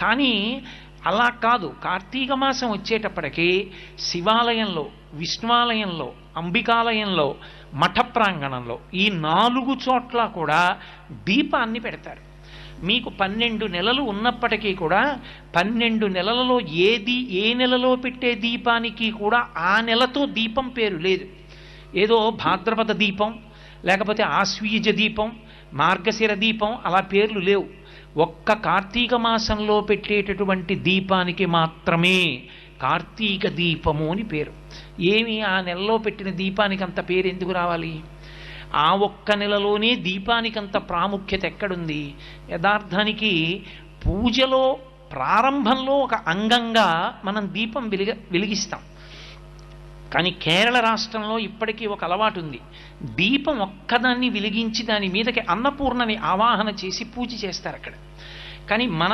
కానీ అలా కాదు. కార్తీక మాసం వచ్చేటప్పటికీ శివాలయంలో విష్ణువాలయంలో అంబికాలయంలో మఠ ప్రాంగణంలో ఈ నాలుగు చోట్ల కూడా దీపాన్ని పెడతారు. మీకు పన్నెండు నెలలు ఉన్నప్పటికీ కూడా పన్నెండు నెలలలో ఏది ఏ నెలలో పెట్టే దీపానికి కూడా ఆ నెలతో దీపం పేరు లేదు. ఏదో భాద్రపద దీపం లేకపోతే ఆశ్వీజ దీపం మార్గశిర దీపం అలా పేర్లు లేవు. ఒక్క కార్తీక మాసంలో పెట్టేటటువంటి దీపానికి మాత్రమే కార్తీక దీపము అని పేరు. ఏమి ఆ నెలలో పెట్టిన దీపానికి అంత పేరు ఎందుకు రావాలి? ఆ ఒక్క నెలలోనే దీపానికి అంత ప్రాముఖ్యత ఎక్కడుంది? యథార్థానికి పూజలో ప్రారంభంలో ఒక అంగంగా మనం దీపం వెలిగ వెలిగిస్తాం. కానీ కేరళ రాష్ట్రంలో ఇప్పటికీ ఒక అలవాటు ఉంది దీపం ఒక్కదాన్ని వెలిగించి దాని మీదకి అన్నపూర్ణని ఆవాహన చేసి పూజ చేస్తారు అక్కడ. కానీ మన